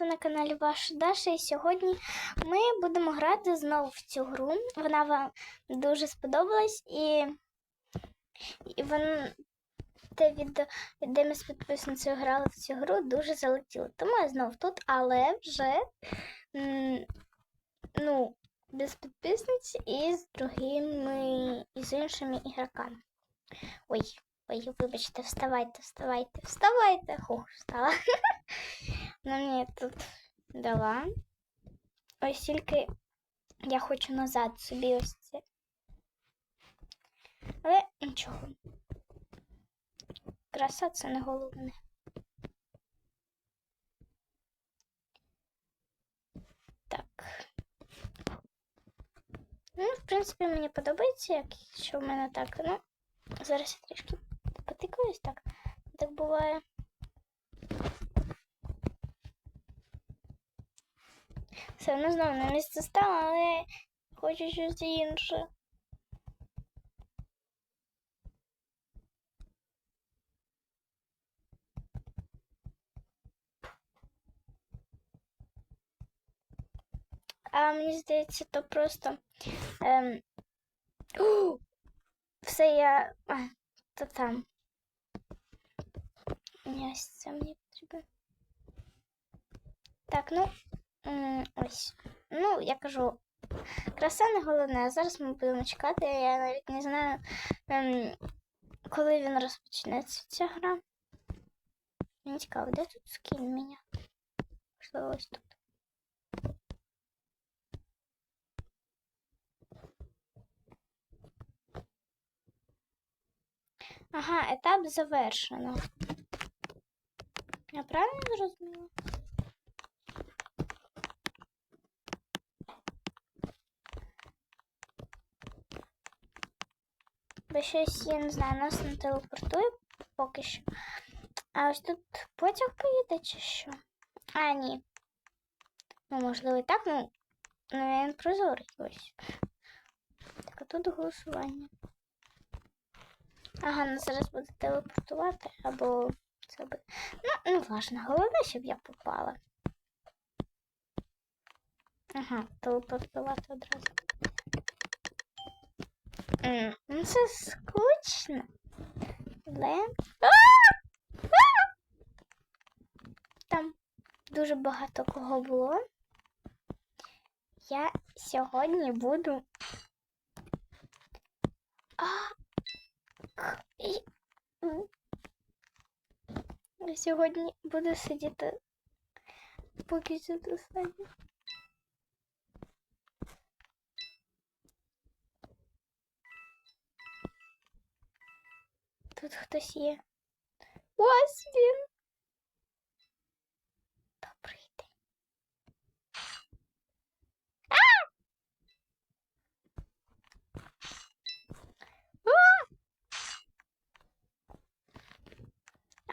ви на каналі Ваша Даша. І сьогодні ми будемо грати знову в цю гру. Вона вам дуже сподобалась і, і вон, те відео, де ми з підписницею грали в цю гру, дуже залетіло. Тому я знову тут, але вже ну, без підписниць і з другими і з іншими ігроками. Ой, ой, вибачте, вставайте, вставайте, вставайте. Хух, встала. Вона мені тут дала. Ось тільки я хочу назад собі ось це. Але нічого. Краса це не головне. Так. Ну, в принципі, мені подобається, якщо в мене так. Ну, зараз я трішки потикаюсь так. Так буває. Все одно знову на місце стало, але хочу щось інше. А мені здається, то просто. Ем... Все я. А, то там. Ні, це мені потрібно. Так, ну. Ось. Ну, я кажу, краса не головне, а зараз ми будемо чекати. Я навіть не знаю, ем, коли він розпочнеться ця гра. Мені цікаво, де тут скін мене? Можливо, ось тут. Ага, етап завершено. Я правильно зрозуміла? Бо щось, я не знаю, нас не телепортує поки що. А ось тут потяг поїде чи що? А, ні. Ну, можливо, і так, ну, ну він прозорий ось. Так, а тут голосування. Ага, нас зараз буде телепортувати, або буде. Ну, не важно. Головне, щоб я попала. Ага, телепортувати одразу. Ну, це скучно. Але. Там дуже багато кого було. Я сьогодні буду. Я сьогодні буду сидіти поки що до саді. Тут хтось є. Ось він.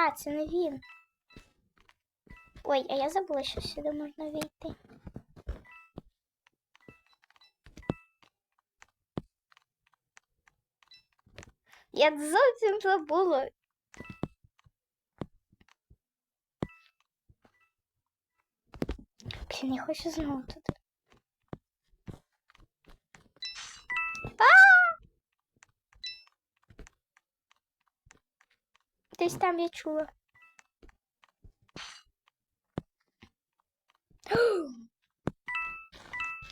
А! Це не він. Ой, а я забула, що сюди можна війти. Я зовсім забула. Блін, я хочу знову туди. Десь там я чула.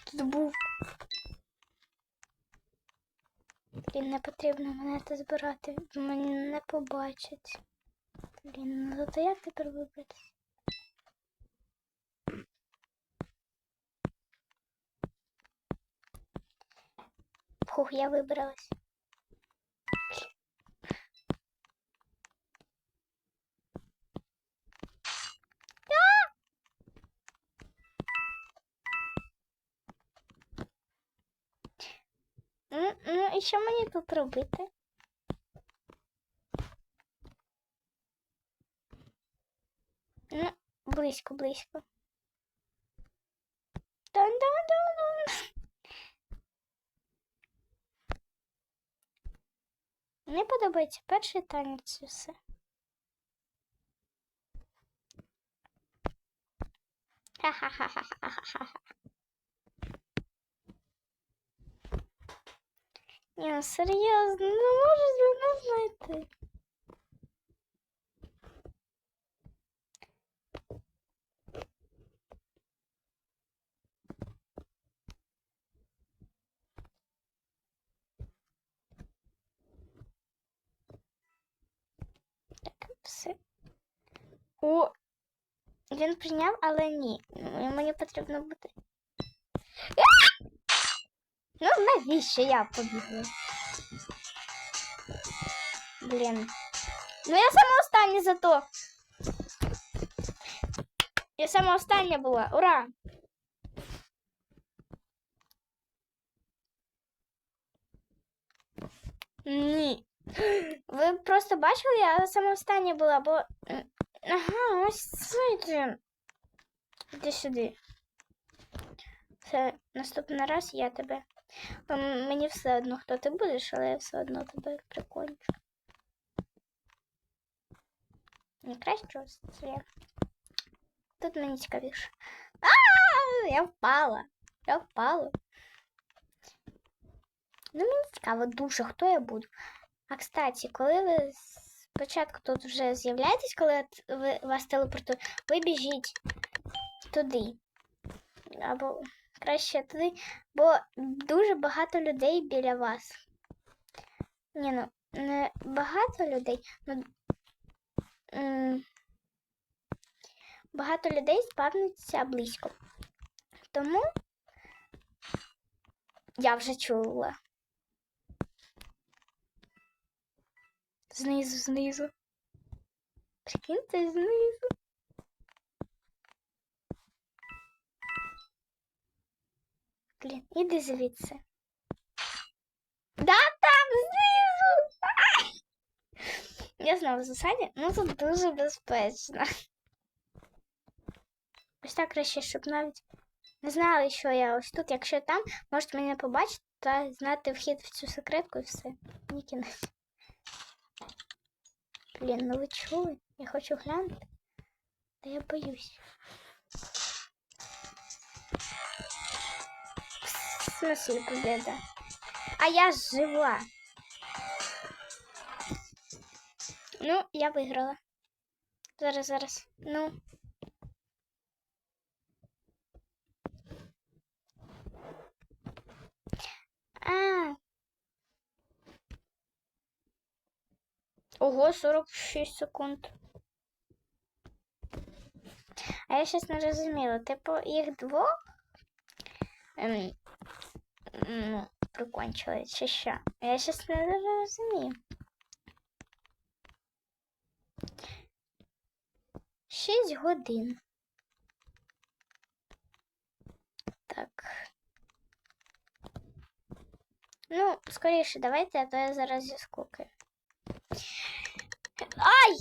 Тут був. Блін, не потрібно мене це збирати, бо мене не побачать. Блін, ну то як тепер вибратися? Фух, я вибралась. І що мені тут робити? Ну, близько, близько. Дан-дан-дан. Мені подобається перший танець і все. Ха-ха-ха-ха-ха-ха. Ні, ну серйозно, не можуть вона знайти. Так, все. О, він прийняв, але ні. М- Мені потрібно бути. Ну, навіщо я побігла? Блін. Ну я сама остання зато. Я сама остання була. Ура! Ні. Ви просто бачили, я сама остання була, бо. Ага, ось це. Іди сюди. Все, наступний раз я тебе. Мені все одно, хто ти будеш, але я все одно тебе прикончу. Не краще ось це. Тут мені цікавіше. А, я впала. Я впала. Ну, мені цікаво дуже, хто я буду. А кстати, коли ви спочатку тут вже з'являєтесь, коли ви вас телепортують, ви біжіть туди. Або краще туди, бо дуже багато людей біля вас. Ні, ну не багато людей, ну багато людей спавниться близько. Тому я вже чула. Знизу, знизу. Прикиньте знизу. Блін, іди звідси. Да, там знизу. Ай! Я знову в засаді, ну тут дуже безпечно. Ось так краще, щоб навіть не знали, що я ось тут. Якщо там, можете мене побачити та знати вхід в цю секретку і все. Ні кінець. Блін, ну ви чули? Я хочу глянути. Та я боюсь. В смысле победа? А я жива. Ну, я виграла. Зараз, зараз. Ну. А. Ого, 46 секунд. А я щось не розуміла. Типу, їх двох ем, ну, прикончили, чи що? Я щось не розумію. Шість годин. Так. Ну, скоріше, давайте, а то я зараз зіскукаю. Ай!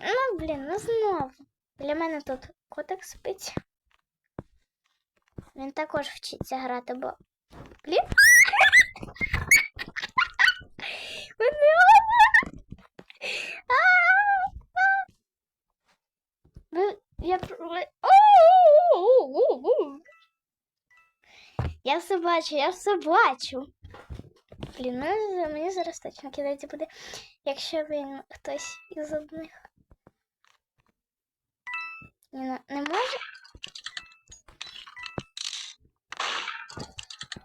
Ну, блін, ну знову. Для мене тут котик спить. Він також вчиться грати, бо. Блін. Я. Я все бачу, я все бачу. Блін, ну, мені зараз точно кидати буде, якщо він хтось із одних. Ні, ну, не може.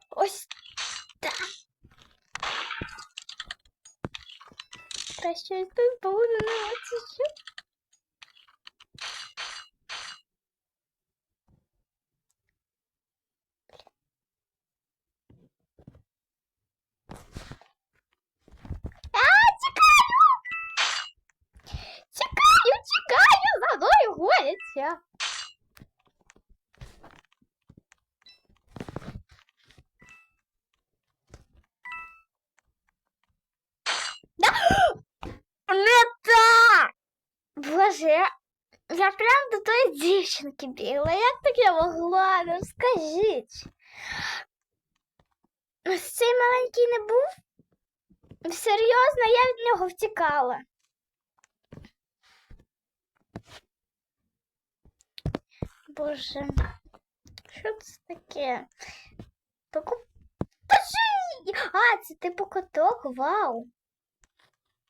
Ось так. Краще тут повинен що. А, тікаю! Тікаю, тікаю, за мною гоняться. Да! Не так! Боже, я, прям до тої дівчинки бігла. Як таке могла? Ну скажіть. Ось цей маленький не був? Серйозно, я від нього втікала. боже. Що це таке? Покуп... А, це типу коток, вау.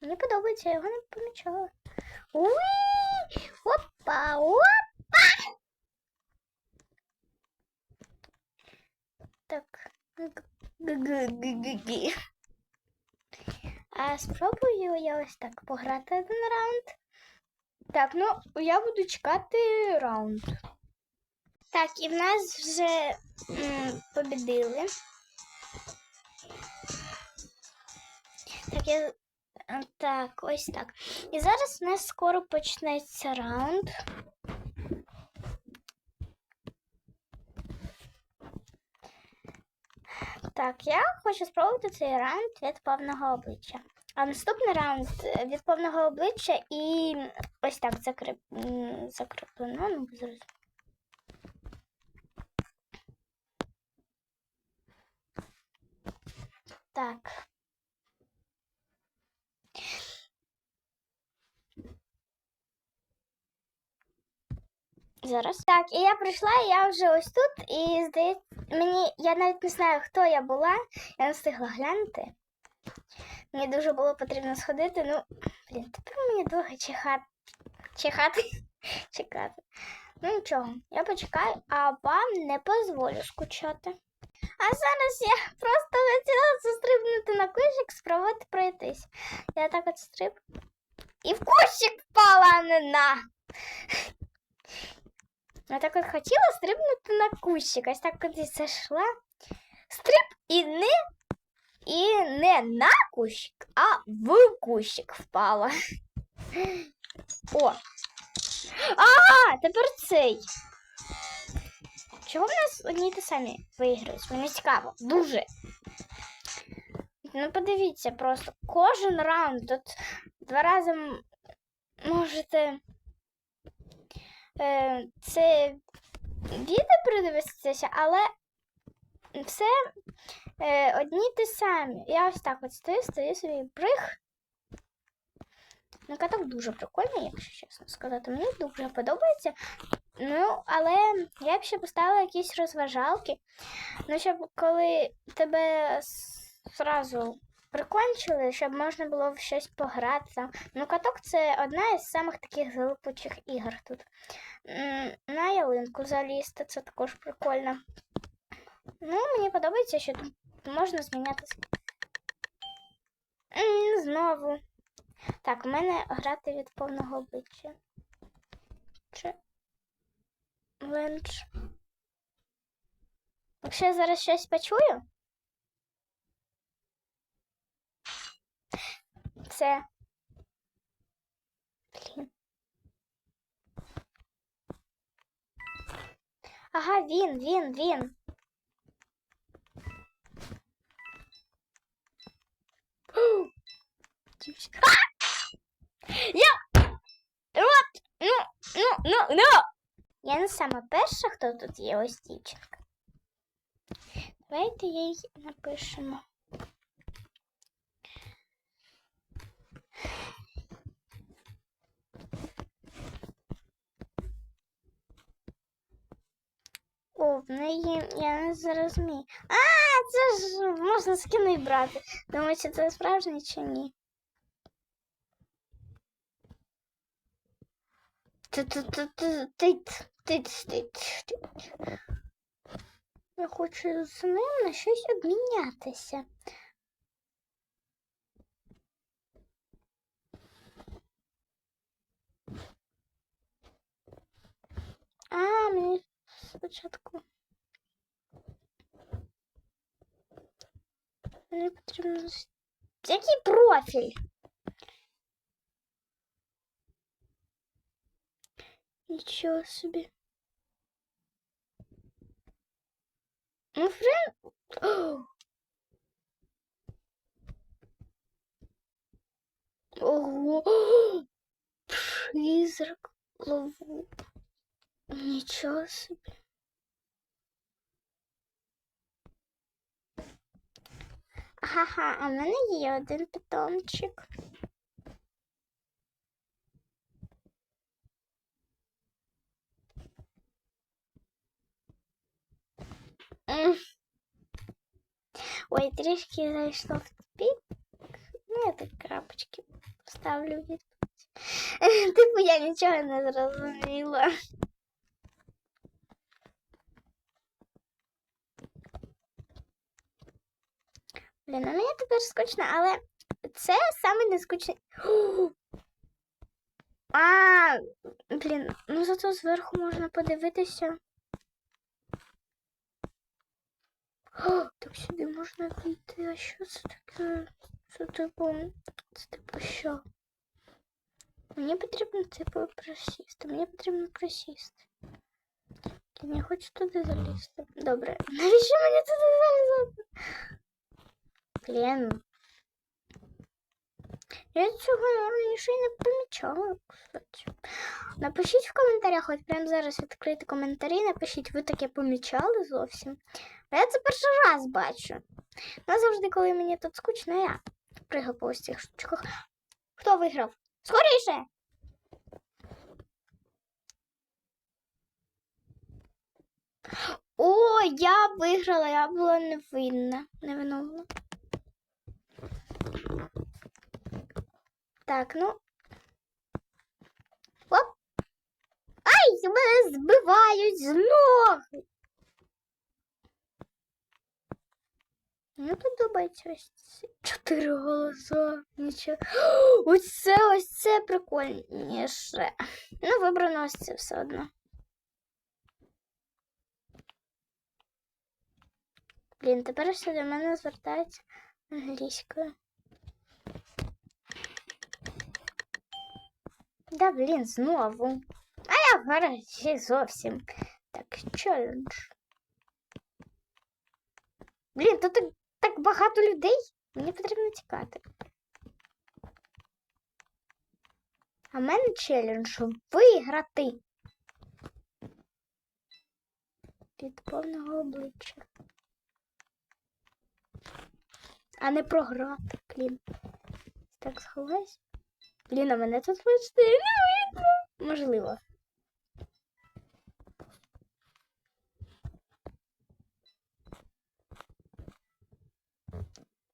Мені подобається, я його не помічала. Уй! Опа! Опа! Так. Г-г-г-г-г. А спробую я ось так пограти один раунд. Так, ну я буду чекати раунд. Так, і в нас вже м, побідили. Так, я. Так, ось так. І зараз у нас скоро почнеться раунд. Так, я хочу спробувати цей раунд від повного обличчя. А наступний раунд е, від повного обличчя і ось так закріп... закріплено. Ну, зрозуміло. Так. Зараз. Так, і я прийшла, і я вже ось тут, і здається, мені я навіть не знаю, хто я була, я не встигла глянути. Мені дуже було потрібно сходити. Ну, блін, тепер мені довго чекати. Чекати. Чекати. Ну нічого, я почекаю, а вам не дозволю скучати. А зараз я просто хотіла застрибнути на кущик, спробувати пройтись. Я так от стриб. І в кущик впала, не на. Я так от хотіла стрибнути на кущик. Ось так кудись зайшла. Стриб і не, і не на кущик, а в кущик впала. О! А, тепер цей. Чого в нас одні й самі виграють? Мені цікаво. Дуже. Ну, подивіться просто. Кожен раунд тут два рази можете е, це відео передивитися, але все е, одні ті самі. Я ось так от стою, стою собі бриг. Ну, каток дуже прикольний, якщо чесно сказати. Мені дуже подобається. Ну, але я б ще поставила якісь розважалки. Ну, щоб коли тебе зразу прикончили, щоб можна було в щось пограти. там. Ну, каток це одна із самих таких залипучих ігор тут. На ялинку залізти, це також прикольно. Ну, мені подобається, що тут можна змінятися. Знову. Так, у мене грати від повного обличчя. Чи ленч. Якщо я зараз щось почую. Це. Блін. Ага, він, він, він. Я! От! Ну, ну, ну, ну! Я не сама перша, хто тут є, ось дівчинка. Давайте їй напишемо. В я не зрозумію. А, це ж можна скини брати. Думаю, чи це справжнє чи ні. Я хочу з ним на щось обмінятися. А, мені спочатку. Мені потрібно. з- Який профіль? Нічого собі. Ну, френ... О! Ого! Призрак лову. Нічого собі. Ага, а у мене є один питомчик. Ой, трішки зайшло в тупик. Ну, я так крапочки поставлю відповідь. Типу я нічого не зрозуміла. Блін, а мені тепер скучно, але це саме не скучний. А, блін, ну зато зверху можна подивитися. О, так сюди можна вийти. А що це таке? Це типу. Це типу що? Мені потрібно типу просісти. Мені потрібно просісти. Я не хочу туди залізти. Добре. Навіщо мені туди залізати? Блін. Я цього раніше не помічала, кстати. Напишіть в коментарях, от прямо зараз відкрити коментарі, напишіть, ви таке помічали зовсім. Я це перший раз бачу. Ну, завжди, коли мені тут скучно, я пригаю по ось цих штучках. Хто виграв? Скоріше! О, я виграла, я була невинна, невиновна. Так, ну. Оп. Ай, мене збивають з ног. Мені подобається ось ці чотири голоса. Нічого. Ось це, ось це прикольніше. Ну, вибрано ось це все одно. Блін, тепер все до мене звертається англійською. Да, блін, знову. А я гаразі зовсім. Так, челендж. Блін, тут так, так багато людей. Мені потрібно тікати. А в мене челендж виграти. Від повного обличчя. А не програти, блін. Так, сховайся. Блін, а мене тут почти не видно. Можливо.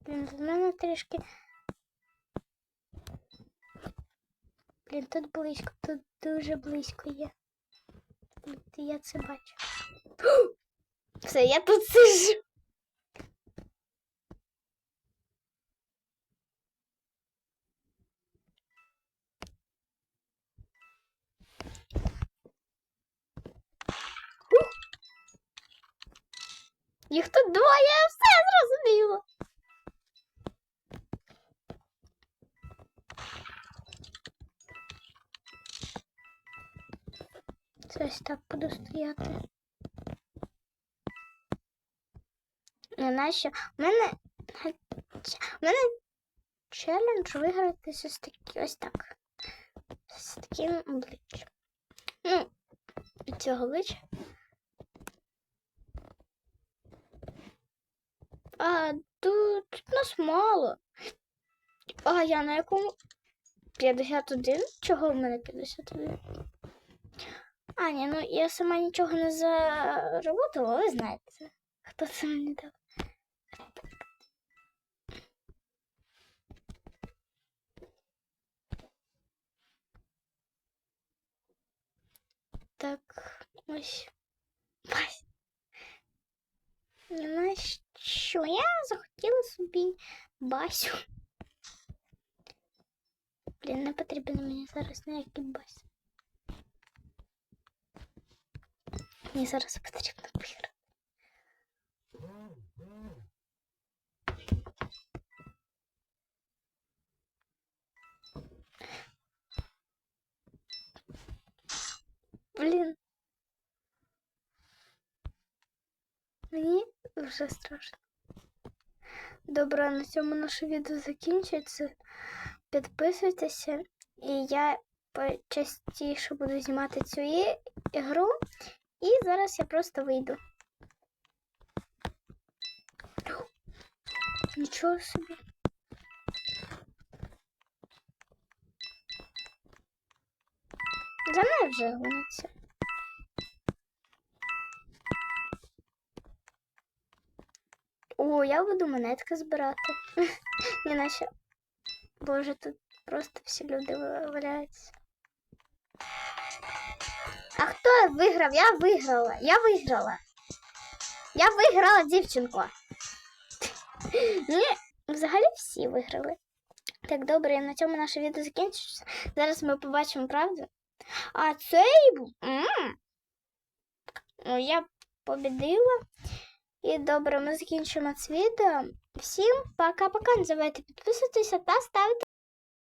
Блін, в мене трішки. Блін, тут близько, тут дуже близько є. Я це бачу. Все, я тут сижу. Їх тут двоє, все зрозуміло. Ось так буду стояти. Не нащо? У мене у мене челендж виграти ось такі ось так. З таким обличчям. Ну, цього обличчя. А тут нас мало. А я на якому 51? Чого в мене 51? А, ні, ну я сама нічого не заработала, ви знаєте. Хто це мені дав? Так, ось. Ось. На що я захотіла собі басю. Блін, не потрібен мені зараз ніякий бас. Мені зараз потрібно виграти. Блін. Мені вже страшно. Добре, на цьому наше відео закінчується. Підписуйтеся, і я частіше буду знімати цю ігру. І зараз я просто вийду. Нічого собі. За мною вже гониться. О, я буду монетки збирати. Не наче. Боже, тут просто всі люди ва- валяються. А хто виграв? Я виграла. Я виграла. Я виграла, дівчинко. Ні, взагалі всі виграли. Так, добре, на цьому наше відео закінчується. Зараз ми побачимо правду. А цей був. Ну, я побідила. І добре, ми закінчимо це відео. Всім пока-пока. Не забувайте підписуватися та ставити